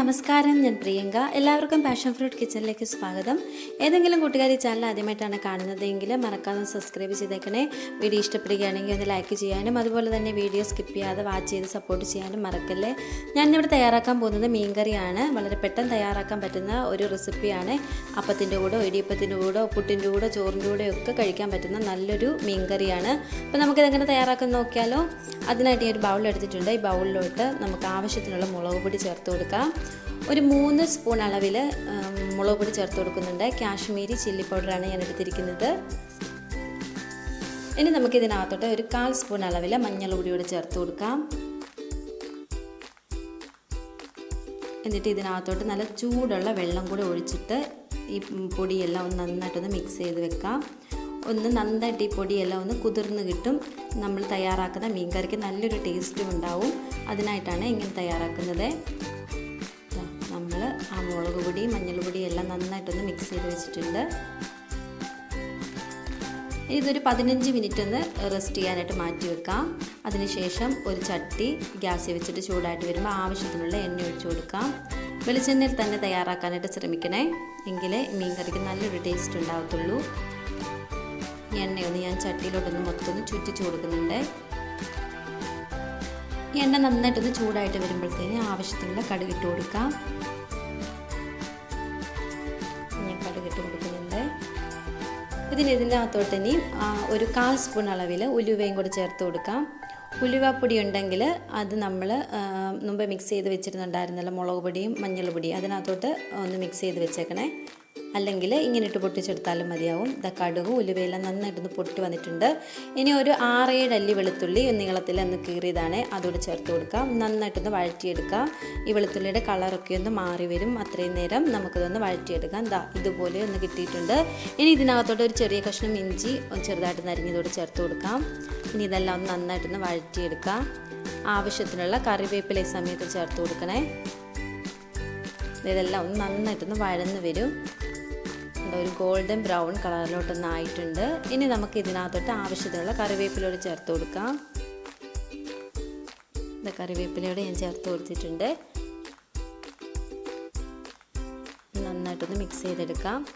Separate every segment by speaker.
Speaker 1: നമസ്കാരം ഞാൻ പ്രിയങ്ക. എല്ലാവർക്കും പാഷൻ ഫ്രൂട്ട് കിച്ചണിലേക്ക് സ്വാഗതം. ഏതെങ്കിലും കൂട്ടുകാർ ഈ ചാനൽ ആദ്യമായിട്ടാണ് കാണുന്നതെങ്കിൽ മറക്കാതെ സബ്സ്ക്രൈബ് ചെയ്തേക്കണേ. വീഡിയോ ഇഷ്ടപ്പെടുകയാണെങ്കിൽ ഒന്ന് ലൈക്ക് ചെയ്യാനും അതുപോലെ തന്നെ വീഡിയോ സ്കിപ്പ് ചെയ്യാതെ വാച്ച് ചെയ്ത് സപ്പോർട്ട് ചെയ്യാനും മറക്കല്ലേ? ഞാനിവിടെ തയ്യാറാക്കാൻ പോകുന്നത് മീൻകറിയാണ്. വളരെ പെട്ടെന്ന് തയ്യാറാക്കാൻ പറ്റുന്ന ഒരു റെസിപ്പിയാണ് അപ്പത്തിന്റെ കൂടെ ഇടിയപ്പത്തിന്റെ കൂടെ പുട്ടിന്റെ കൂടെ ചോറിന്റെ കൂടെ ഒക്കെ കഴിക്കാൻ പറ്റുന്ന നല്ലൊരു മീൻകറിയാണ്. അപ്പോൾ നമുക്കിതെങ്ങനെ തയ്യാറാക്കാൻ നോക്കിയാലോ. അതിനായിട്ട് ഈ ഒരു ബൗൾ എടുത്തിട്ടുണ്ട്. ഈ ബൗളിലോട്ട് നമുക്ക് ആവശ്യത്തിനുള്ള മുളക് പൊടി ചേർത്ത് കൊടുക്കാം. ഒരു മൂന്ന് സ്പൂൺ അളവിൽ മുളക് പൊടി ചേർത്ത് കൊടുക്കുന്നുണ്ട്. കാശ്മീരി ചില്ലി പൗഡറാണ് ഞാൻ എടുത്തിരിക്കുന്നത്. ഇനി നമുക്കിതിനകത്തോട്ട് ഒരു കാൽ സ്പൂൺ അളവിൽ മഞ്ഞൾ പൊടിയോട് ചേർത്ത് കൊടുക്കാം. എന്നിട്ട് ഇതിനകത്തോട്ട് നല്ല ചൂടുള്ള വെള്ളം കൂടി ഒഴിച്ചിട്ട് ഈ പൊടിയെല്ലാം ഒന്ന് നന്നായിട്ടൊന്ന് മിക്സ് ചെയ്ത് വെക്കാം. ഒന്ന് നന്നായിട്ട് ഈ പൊടിയെല്ലാം ഒന്ന് കുതിർന്ന് കിട്ടും. നമ്മൾ തയ്യാറാക്കുന്ന മീൻകറിക്ക് നല്ലൊരു ടേസ്റ്റും ഉണ്ടാവും. അതിനായിട്ടാണ് ഇങ്ങനെ തയ്യാറാക്കുന്നത്. ആ മുളക് പൊടി മഞ്ഞൾപ്പൊടി പൊടി എല്ലാം നന്നായിട്ടൊന്ന് മിക്സ് ചെയ്ത് വെച്ചിട്ടുണ്ട്. ഇതൊരു പതിനഞ്ച് മിനിറ്റ് ഒന്ന് റെസ്റ്റ് ചെയ്യാനായിട്ട് മാറ്റി വെക്കാം. അതിനുശേഷം ഒരു ചട്ടി ഗ്യാസിൽ വെച്ചിട്ട് ചൂടായിട്ട് വരുമ്പോൾ ആവശ്യത്തിനുള്ള എണ്ണ ഒഴിച്ചു കൊടുക്കാം. വെളിച്ചെണ്ണയിൽ തന്നെ തയ്യാറാക്കാനായിട്ട് ശ്രമിക്കണേ. എങ്കിലേ മീൻ കറിക്ക് നല്ലൊരു ടേസ്റ്റ് ഉണ്ടാകത്തുള്ളൂ എണ്ണയൊന്ന് ഞാൻ ചട്ടിയിലോട്ടൊന്ന് മൊത്തം ചുറ്റിച്ചു കൊടുക്കുന്നുണ്ട്. ഈ എണ്ണ നന്നായിട്ടൊന്ന് ചൂടായിട്ട് വരുമ്പോഴത്തേന് ആവശ്യത്തിനുള്ള കടുകിട്ട് കൊടുക്കാം. ഇതിന് ഇതിനകത്തോട്ട് ഇനി ഒരു കാൽ സ്പൂൺ അളവിൽ ഉലുവയും കൂടി ചേർത്ത് കൊടുക്കാം. ഉലുവപ്പൊടി ഉണ്ടെങ്കിൽ അത് നമ്മൾ മുമ്പ് മിക്സ് ചെയ്ത് വെച്ചിരുന്നുണ്ടായിരുന്നല്ലോ മുളക് പൊടിയും മഞ്ഞൾ പൊടിയും അതിനകത്തോട്ട് ഒന്ന് മിക്സ് ചെയ്ത് വെച്ചേക്കണേ. അല്ലെങ്കിൽ ഇങ്ങനെ ഇട്ട് പൊട്ടിച്ചെടുത്താലും മതിയാവും. ഇതാ കടുകും ഉലുവയെല്ലാം നന്നായിട്ടൊന്ന് പൊട്ടി വന്നിട്ടുണ്ട്. ഇനി ഒരു ആറേഴ് അല്ലി വെളുത്തുള്ളി നീളത്തിൽ ഒന്ന് കീറിയതാണ്. അതോട് ചേർത്ത് കൊടുക്കാം. നന്നായിട്ടൊന്ന് വഴറ്റിയെടുക്കാം. ഈ വെളുത്തുള്ളിയുടെ കളറൊക്കെ ഒന്ന് മാറി വരും. അത്രയും നേരം നമുക്കിതൊന്ന് വഴറ്റിയെടുക്കാം. ദാ ഇതുപോലെ ഒന്ന് കിട്ടിയിട്ടുണ്ട്. ഇനി ഇതിനകത്തോട്ട് ഒരു ചെറിയ കഷ്ണം ഇഞ്ചി ചെറുതായിട്ട് നരിഞ്ഞതോട് ചേർത്ത് കൊടുക്കാം. ഇനി ഇതെല്ലാം ഒന്ന് നന്നായിട്ടൊന്ന് വഴറ്റിയെടുക്കാം. ആവശ്യത്തിനുള്ള കറിവേപ്പില ഈ സമയത്ത് ചേർത്ത് കൊടുക്കണേ. ഇതെല്ലാം ഒന്ന് നന്നായിട്ടൊന്ന് വഴന്ന് വരും. ഒരു ഗോൾഡൻ ബ്രൗൺ കളറിലോട്ട് ആയിട്ടുണ്ട്. ഇനി നമുക്ക് ഇതിനകത്തോട്ട് ആവശ്യത്തിനുള്ള കറിവേപ്പിലയോട് ചേർത്ത് കൊടുക്കാം. ഇത് കറിവേപ്പിലയോട് ഞാൻ ചേർത്ത് കൊടുത്തിട്ടുണ്ട്. നന്നായിട്ടൊന്ന് മിക്സ് ചെയ്തെടുക്കാം.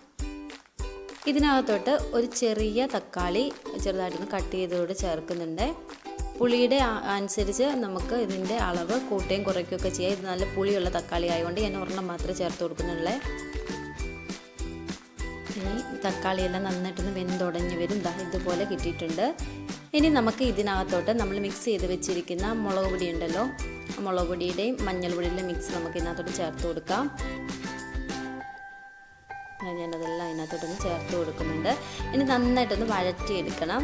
Speaker 1: ഇതിനകത്തോട്ട് ഒരു ചെറിയ തക്കാളി ചെറുതായിട്ടൊന്ന് കട്ട് ചെയ്തതോട് ചേർക്കുന്നുണ്ട്. പുളിയുടെ അനുസരിച്ച് നമുക്ക് ഇതിന്റെ അളവ് കൂട്ടുകയും കുറയ്ക്കുകയൊക്കെ ചെയ്യാം. ഇത് നല്ല പുളിയുള്ള തക്കാളി ആയതുകൊണ്ട് ഞാൻ ഒരെണ്ണം മാത്രമേ ചേർത്ത് കൊടുക്കുന്നുള്ളേ. ഇനി തക്കാളിയെല്ലാം നന്നായിട്ടൊന്ന് വെന്തുടഞ്ഞ് വരും. ദാ ഇതുപോലെ കിട്ടിയിട്ടുണ്ട്. ഇനി നമുക്ക് ഇതിനകത്തോട്ട് നമ്മൾ മിക്സ് ചെയ്ത് വെച്ചിരിക്കുന്ന മുളക് പൊടി ഉണ്ടല്ലോ മുളക് പൊടിയുടെയും മഞ്ഞൾ പൊടിയുടെയും മിക്സ് നമുക്ക് ഇതിനകത്തോട്ട് ചേർത്ത് കൊടുക്കാം. ഞാനതെല്ലാം അതിനകത്തോട്ടൊന്ന് ചേർത്ത് കൊടുക്കുന്നുണ്ട്. ഇനി നന്നായിട്ടൊന്ന് വഴറ്റിയെടുക്കണം.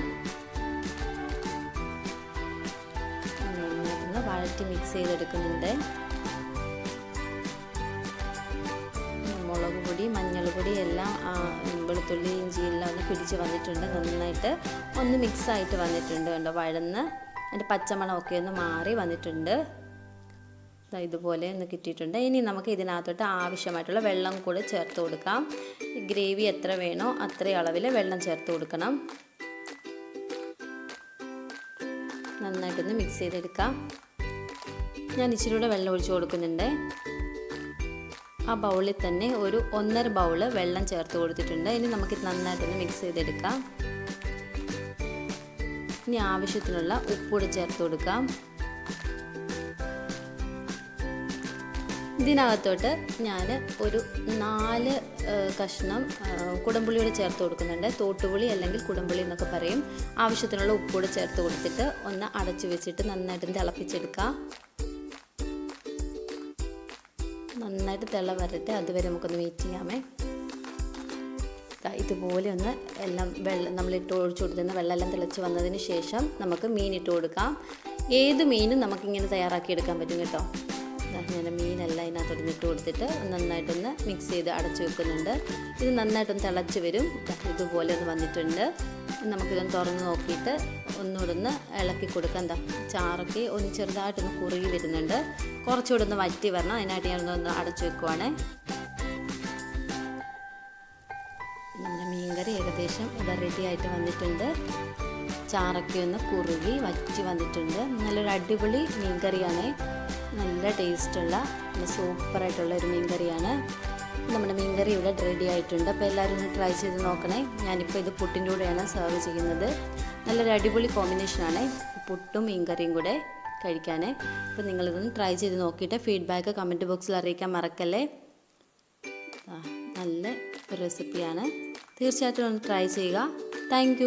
Speaker 1: നന്നായിട്ടൊന്ന് വഴറ്റി മിക്സ് ചെയ്തെടുക്കുന്നുണ്ട്. മഞ്ഞൾ പൊടി വെളുത്തുള്ളി ഇഞ്ചി എല്ലാം ഒന്ന് പിടിച്ച് വന്നിട്ടുണ്ട്. നന്നായിട്ട് ഒന്ന് മിക്സ് ആയിട്ട് വന്നിട്ടുണ്ട് കണ്ടോ? വഴന്ന് അതിന്റെ പച്ചമണമൊക്കെ ഒന്ന് മാറി വന്നിട്ടുണ്ട്. ഇതുപോലെ ഒന്ന് കിട്ടിയിട്ടുണ്ട്. ഇനി നമുക്ക് ഇതിനകത്തോട്ട് ആവശ്യമായിട്ടുള്ള വെള്ളം കൂടി ചേർത്ത് കൊടുക്കാം. ഗ്രേവി എത്ര വേണോ അത്രയും അളവിൽ വെള്ളം ചേർത്ത് കൊടുക്കണം. നന്നായിട്ടൊന്ന് മിക്സ് ചെയ്തെടുക്കാം. ഞാൻ ഇച്ചിരി കൂടെ വെള്ളം ഒഴിച്ച് കൊടുക്കുന്നുണ്ട്. ആ ബൗളിൽ തന്നെ ഒരു ഒന്നര ബൗൾ വെള്ളം ചേർത്ത് കൊടുത്തിട്ടുണ്ട്. ഇനി നമുക്ക് നന്നായിട്ടൊന്ന് മിക്സ് ചെയ്തെടുക്കാം. ഇനി ആവശ്യത്തിനുള്ള ഉപ്പൂടി ചേർത്ത് കൊടുക്കാം. ഇതിനകത്തോട്ട് ഞാൻ ഒരു നാല് കഷ്ണം കുടംപുളിയോട് ചേർത്ത് കൊടുക്കുന്നുണ്ട്. തോട്ടുപുളി അല്ലെങ്കിൽ കുടംപുളി എന്നൊക്കെ പറയും. ആവശ്യത്തിനുള്ള ഉപ്പൂടെ ചേർത്ത് കൊടുത്തിട്ട് ഒന്ന് അടച്ചു വെച്ചിട്ട് നന്നായിട്ട് തിളപ്പിച്ചെടുക്കാം. നന്നായിട്ട് തിള വരട്ടെ. അതുവരെ നമുക്കൊന്ന് വെയിറ്റ് ചെയ്യാമേ. ഇതുപോലെ ഒന്ന് എല്ലാം വെള്ളം നമ്മൾ ഇട്ട് ഒഴിച്ചു കൊടുത്തുന്ന വെള്ളമെല്ലാം തിളച്ച് വന്നതിന് ശേഷം നമുക്ക് മീൻ ഇട്ട് കൊടുക്കാം. ഏത് മീനും നമുക്കിങ്ങനെ തയ്യാറാക്കി എടുക്കാൻ പറ്റും കേട്ടോ. ഞാൻ മീനെല്ലാം ഇതിനകത്തോട്ട് ഇട്ട് കൊടുത്തിട്ട് നന്നായിട്ടൊന്ന് മിക്സ് ചെയ്ത് അടച്ചു വെക്കുന്നുണ്ട്. ഇത് നന്നായിട്ടൊന്ന് തിളച്ച് വരും. ഇതുപോലെ ഒന്ന് വന്നിട്ടുണ്ട്. നമുക്കിതൊന്ന് തുറന്ന് നോക്കിയിട്ട് ഒന്നുകൂടെ ഒന്ന് ഇളക്കി കൊടുക്കാം. എന്താ ചാറൊക്കെ ഒന്ന് ചെറുതായിട്ടൊന്ന് കുറുകി വരുന്നുണ്ട്. കുറച്ചുകൂടെ ഒന്ന് വറ്റി വരണം. അതിനായിട്ട് ഞാനൊന്ന് അടച്ചു വെക്കുവാണ്. നമ്മുടെ മീൻകറി ഏകദേശം ഇവിടെ റെഡി ആയിട്ട് വന്നിട്ടുണ്ട്. ചാറൊക്കെ ഒന്ന് കുറുകി വറ്റി വന്നിട്ടുണ്ട്. നല്ലൊരു അടിപൊളി മീൻകറിയാണ്. നല്ല ടേസ്റ്റുള്ള സൂപ്പറായിട്ടുള്ള ഒരു മീൻ കറിയാണ് നമ്മുടെ മീൻ കറി ഇവിടെ റെഡി ആയിട്ടുണ്ട്. അപ്പോൾ എല്ലാവരും ഒന്ന് ട്രൈ ചെയ്ത് നോക്കണേ. ഞാനിപ്പോൾ ഇത് പുട്ടിന്റെ കൂടെയാണ് സെർവ് ചെയ്യുന്നത്. നല്ലൊരു അടിപൊളി കോമ്പിനേഷനാണ് പുട്ടും മീൻ കറിയും കൂടെ കഴിക്കാൻ അപ്പോൾ നിങ്ങളിതൊന്ന് ട്രൈ ചെയ്ത് നോക്കിയിട്ട് ഫീഡ്ബാക്ക് കമന്റ് ബോക്സിൽ അറിയിക്കാൻ മറക്കല്ലേ? നല്ല റെസിപ്പിയാണ് തീർച്ചയായിട്ടും ഒന്ന് ട്രൈ ചെയ്യുക. താങ്ക്